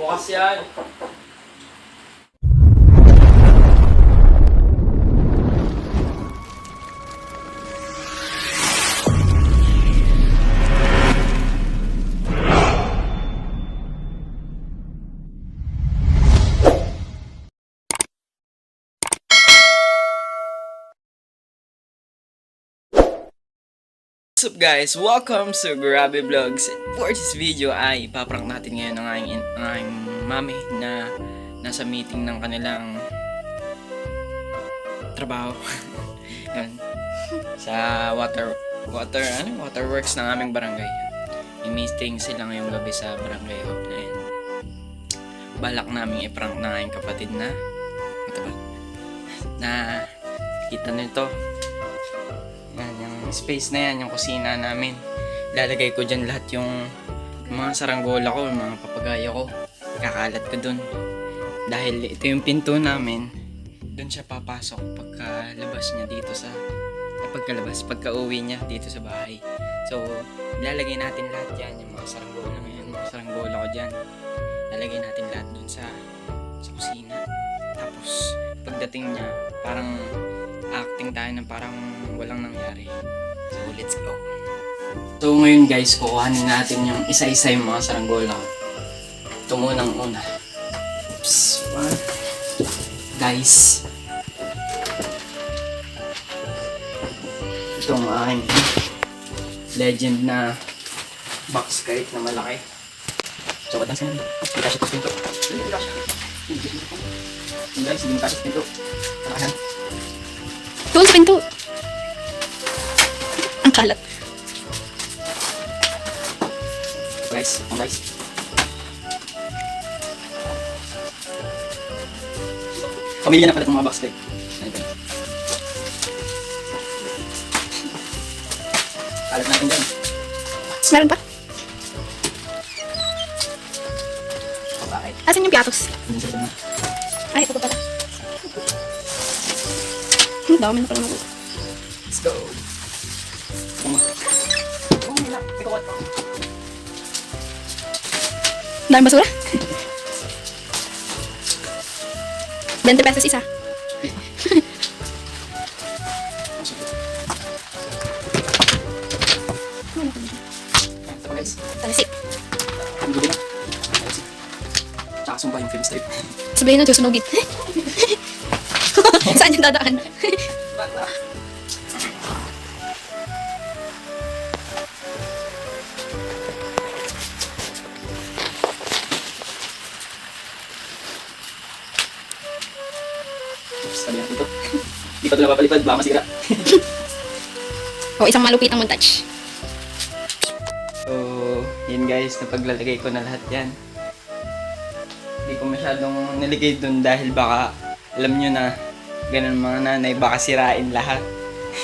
Bukas yan. What's up guys? Welcome to Grabe Vlogs. For this video ay ipaprank natin ngayon ang aking, ang aking mami na nasa meeting ng kanilang trabaho. Yun. Sa water water ano waterworks ng aming barangay. May meeting sila ngayong gabi sa barangay na yun. Balak namin i-prank ng aking kapatid na ito? Na kita nito space na yan, yung kusina namin. Lalagay ko dyan lahat yung mga saranggola ko, mga papagaya ko. Kakalat ko dun. Dahil ito yung pinto namin, dun siya papasok pagkalabas niya dito sa pagkalabas, pagka uwi niya dito sa bahay. So, lalagay natin lahat yan, yung mga saranggola ngayon, mga saranggola ko dyan. Lalagay natin lahat dun sa sa kusina. Tapos, pagdating niya, parang acting tayo ng parang walang nangyari. So, let's go. So, ngayon guys, kukuhanin natin yung isa-isa yung mga saranggola. Ito munang una. Oops. One. Guys. Ito ang aking legend na box kite na malaki. So, what else na? Hindi kasya ito sa pinto. Hindi kasya. Hindi guys, hindi kasya sa pinto. Doon sa pinto. Ang kalat. Guys, oh guys. Pamilya na pala itong mga box. Ito. Kalat natin dyan. Meron pa? Asan yung piatos? Na. Ay, ito pa pala. Ang dami na pala ng Let's go. Dami basura? 20 pesos isa. Talsik. Ang gulo na. Tsaka sumpa yung film strip. Sabihin na, Diyos sunugin. Saan yung dadaan? Sabi natin ito. Hindi pa ito napapalipad. Baka masira. o, isang malupitang montage. So, yun guys, napaglalagay ko na lahat yan. Hindi ko masyadong naligay dun dahil baka, alam nyo na, ganun mga nanay, baka sirain lahat.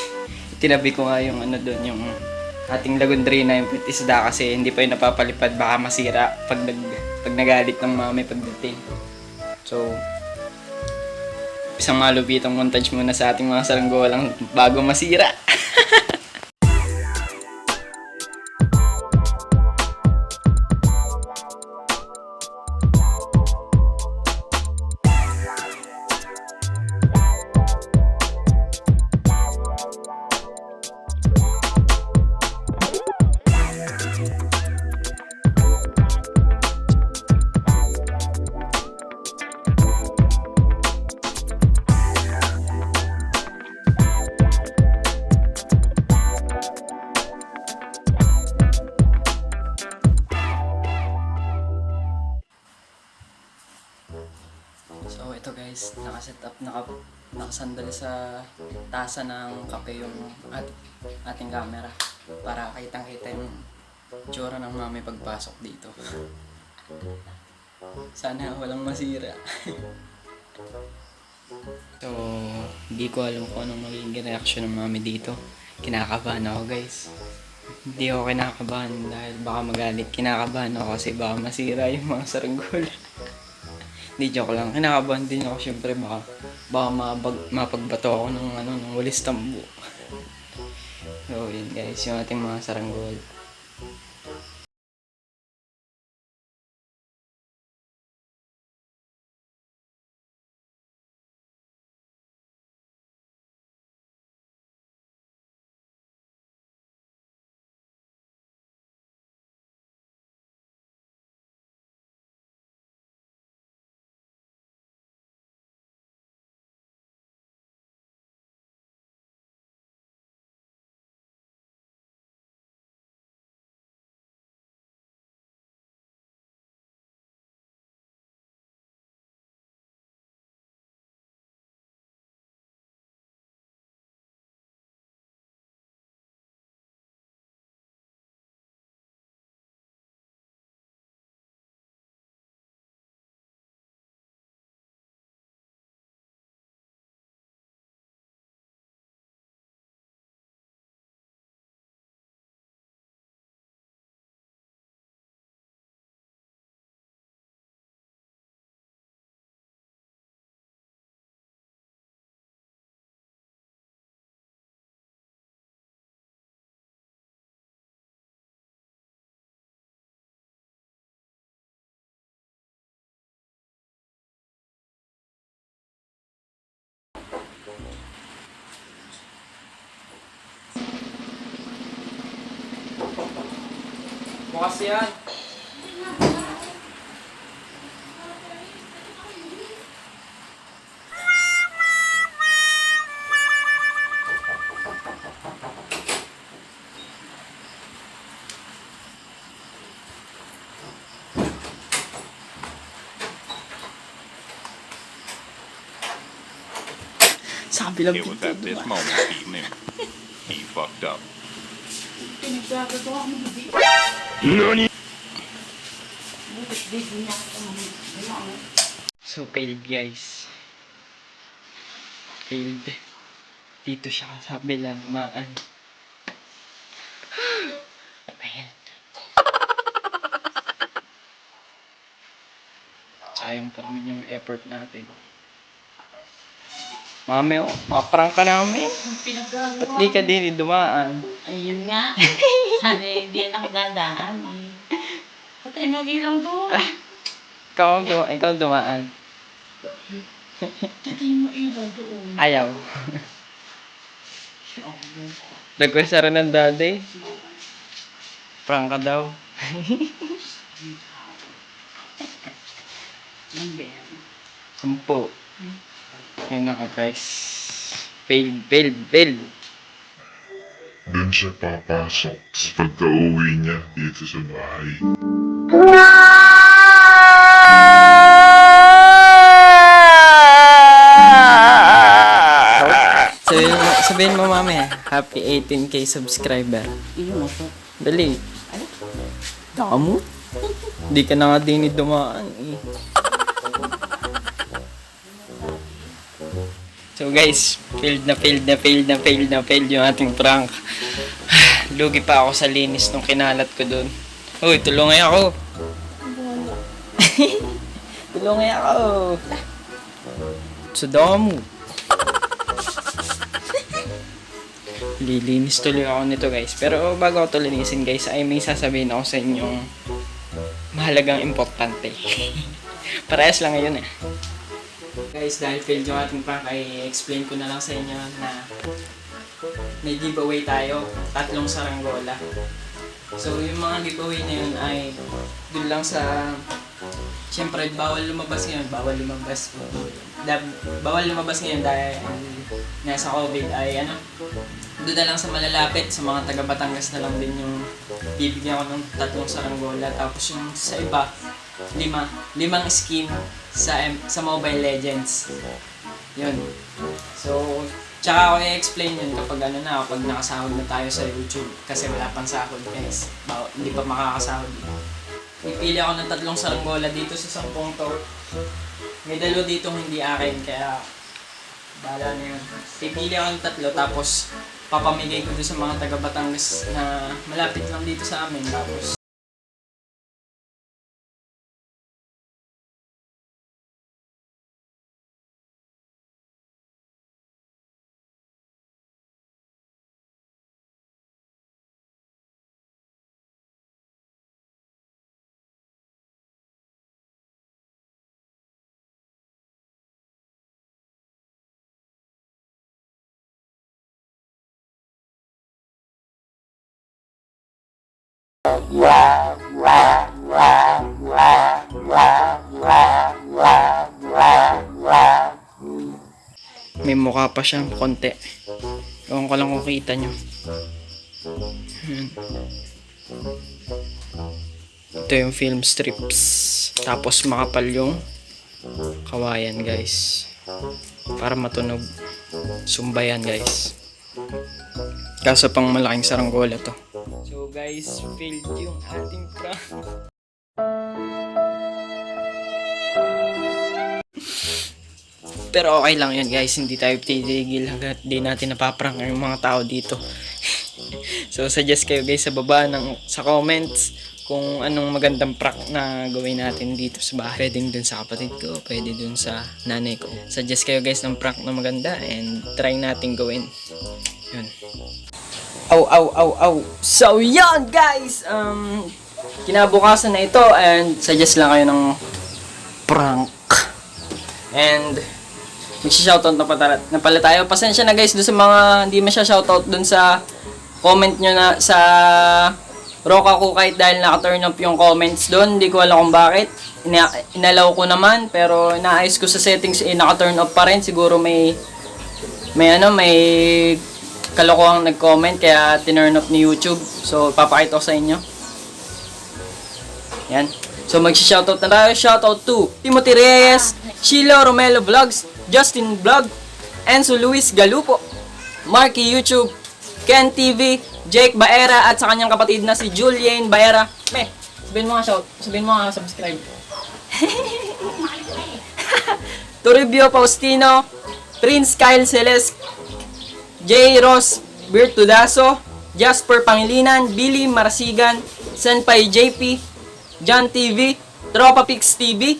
Tinabi ko nga yung ano dun, yung ating lagundrina, yung isda kasi hindi pa yung napapalipad, baka masira pag, nag, pag nagalit ng mami pagdating. So, isang malupitang montage muna sa ating mga saranggolang bago masira. Tasa ng kape yung at, ating camera para kitang kita yung tsura ng mami pagpasok dito. Sana walang masira. so, hindi ko alam kung anong magiging reaction ng mami dito. Kinakabahan ako guys. Hindi ako kinakabahan dahil baka magalit. Kinakabahan ako kasi baka masira yung mga saranggola. Hindi joke lang. Kinakabahan din ako syempre baka baka mabag, mapagbato ako ng ano ng walis tambo. so yun guys, yung ating mga saranggol. Bukas yan. Sabi lang It was at this moment he knew. He fucked up. So, failed guys. Failed. Dito siya sa bilamaan. failed. Sayang pa naman yung effort natin. Mami, oh, maparang ka namin. Ba't di ka din dumaan? Ayun nga. Sabi, di na nakadadaan eh. Patay mag-ilaw doon. Ikaw, ang duma- ikaw dumaan. Patay mag-ilaw doon. Ayaw. Request na rin ng daddy. Prank ka daw. Sampo. Ayun na ka guys. Failed, failed, failed. Doon siya papasok sa pagka-uwi niya dito sa bahay. Sabihin mo, sabihin mo mami, happy 18k subscriber. Iyon mo po. Dali. Damo? Di ka na nga din dumaan So guys, failed na failed na failed na failed na failed yung ating prank. Lugi pa ako sa linis nung kinalat ko doon. Uy, tulungan ako. tulungan ako. Sa damo. Lilinis tuloy ako nito guys. Pero bago ako to linisin guys, ay may sasabihin ako sa inyong mahalagang importante. Parehas lang ngayon eh. Guys, dahil failed yung ating prank, ay explain ko na lang sa inyo na may giveaway tayo. Tatlong saranggola. So, yung mga giveaway na yun ay dun lang sa... Siyempre, bawal lumabas ngayon. Bawal lumabas. Da- bawal lumabas ngayon dahil nasa COVID ay ano, doon na lang sa malalapit, sa mga taga Batangas na lang din yung bibigyan ko ng tatlong saranggola. Tapos yung sa iba, lima, limang skin sa sa Mobile Legends. Yun. So, tsaka ako i-explain yun kapag ano na, kapag nakasahod na tayo sa YouTube. Kasi wala pang sahod guys. Baw- hindi pa makakasahod. Pipili ako ng tatlong saranggola dito sa sampung to. May dalo dito hindi akin, kaya bahala na yun. Pipili ako ng tatlo, tapos papamigay ko doon sa mga taga Batangas na malapit lang dito sa amin. Tapos may mukha pa siyang konti. Ewan ko lang kung kita nyo. Ito yung film strips. Tapos makapal yung kawayan guys. Para matunog. Sumbayan guys. Kaso pang malaking saranggola to. So guys, failed yung ating prank. Pero okay lang yun guys, hindi tayo titigil hanggat di natin napaprank yung mga tao dito. so suggest kayo guys sa baba ng sa comments kung anong magandang prank na gawin natin dito sa bahay. Pwedeng dun sa kapatid ko, pwede dun sa nanay ko. Suggest kayo guys ng prank na maganda and try natin gawin. Yun. Aw, aw, aw, aw. So, yan guys! Um, kinabukasan na ito and suggest lang kayo ng prank. And, Magsi-shoutout na, pala, na pala tayo. Pasensya na guys doon sa mga hindi masya shoutout doon sa comment nyo na sa Rock ako kahit dahil naka-turn off yung comments doon. Hindi ko alam kung bakit. Ina inalaw ko naman, pero naayos ko sa settings, eh, naka-turn off pa rin. Siguro may, may ano, may kalokohang nag-comment, kaya tinurn off ni YouTube. So, papakita ko sa inyo. Yan. So, mag-shoutout na tayo. Shoutout to Timothy Reyes, Sheila Romelo Vlogs, Justin Vlog, Enzo Luis Galupo, Marky YouTube, Ken TV, Jake Baera, at sa kanyang kapatid na si Julian Baera. Me, sabihin mo nga shout, sabihin mo nga subscribe. Toribio Faustino, Prince Kyle Celeste, J. Ross Birtudaso, Jasper Pangilinan, Billy Marasigan, Senpai JP, John TV, Tropa Pix TV,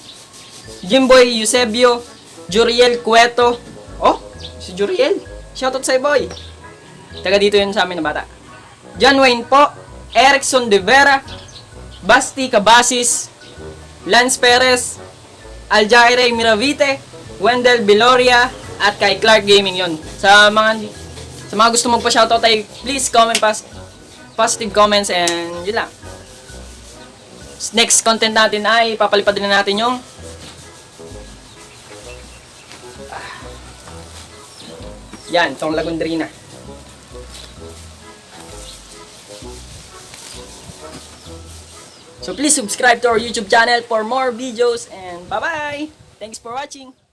Jimboy Eusebio, Juriel Cueto. Oh, si Juriel. Shoutout sa'yo, boy. Taga dito yun sa amin na bata. John Wayne po, Erickson De Vera, Basti Cabasis, Lance Perez, Aljaire Miravite, Wendell Biloria, at kay Clark Gaming yon. Sa mga sa mga gusto magpa-shoutout ay please comment pas positive comments and yun lang. Next content natin ay papalipad din natin yung Ah. yan, itong Lagundrina. So please subscribe to our YouTube channel for more videos and bye-bye! Thanks for watching!